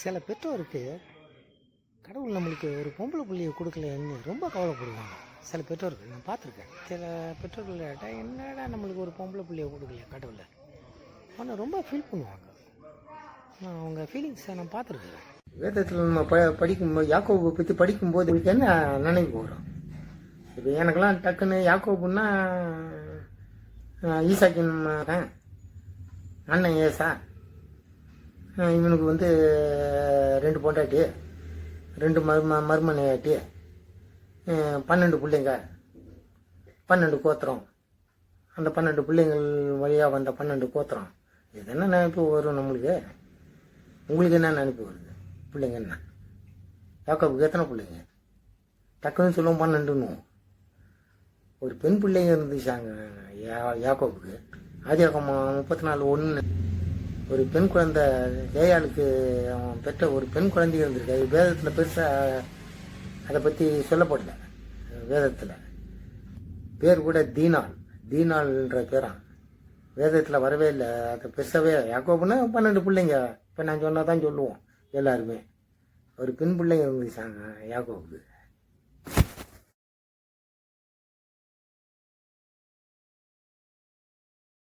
சில பெற்றோருக்கு கடவுள் நம்மளுக்கு ஒரு பொம்பளை புள்ளியை கொடுக்கலன்னு ரொம்ப கவலைப்படுவாங்க. சில பெற்றோர்கள் நான் பார்த்துருக்கேன். சில பெற்றோர்கள் கேட்டால் என்னடா நம்மளுக்கு ஒரு பொம்பளை புள்ளியை கொடுக்கலையா கடவுளை? ஆனால் ரொம்ப ஃபீல் பண்ணுவாங்க. நான் அவங்க ஃபீலிங்ஸை நான் பார்த்துருக்குறேன். வேதத்தில் நம்ம ப படிக்கும்போது யாக்கோபை பற்றி படிக்கும்போது உங்களுக்கு என்ன நினைவு வரும்? இப்போ எனக்கெல்லாம் டக்குன்னு யாக்கோபுன்னா ஈசாக்கின் அண்ணன் ஏசா. இவனுக்கு வந்து ரெண்டு பொண்டாட்டி ரெண்டு மரும மருமனையாட்டி பன்னெண்டு பிள்ளைங்க பன்னெண்டு கோத்திரம். அந்த பன்னெண்டு பிள்ளைங்கள் வழியாக வந்த பன்னெண்டு கோத்திரம். இது என்ன நினைப்பு வரும் நம்மளுக்கு? உங்களுக்கு என்ன நினைப்பு வருது? பிள்ளைங்க என்ன? யாக்கப்புக்கு எத்தனை பிள்ளைங்க? டக்குன்னு சொல்லுவோம் பன்னெண்டுன்னு. ஒரு பெண் பிள்ளைங்க இருந்துச்சாங்க யா யாக்கோபுக்கு. ஆதியாகமா முப்பத்தி நாலு ஒன்று ஒரு பெண் குழந்தை ஏயாளுக்கு அவன் பெற்ற ஒரு பெண் குழந்தை இருந்திருக்கு. அது வேதத்தில் பெருசாக அதை பற்றி சொல்லப்படல. வேதத்தில். பேர் கூட தீனாள். தீனாள்ன்ற பேரான் வேதத்தில் வரவே இல்லை. அது பெருசாகவே யாக்கோப்புனா பன்னெண்டு பிள்ளைங்க. இப்போ நான் சொன்னால் தான் சொல்லுவோம். எல்லாருமே. ஒரு பெண் பிள்ளைங்க இருந்துச்சாங்க யாக்கோபுக்கு.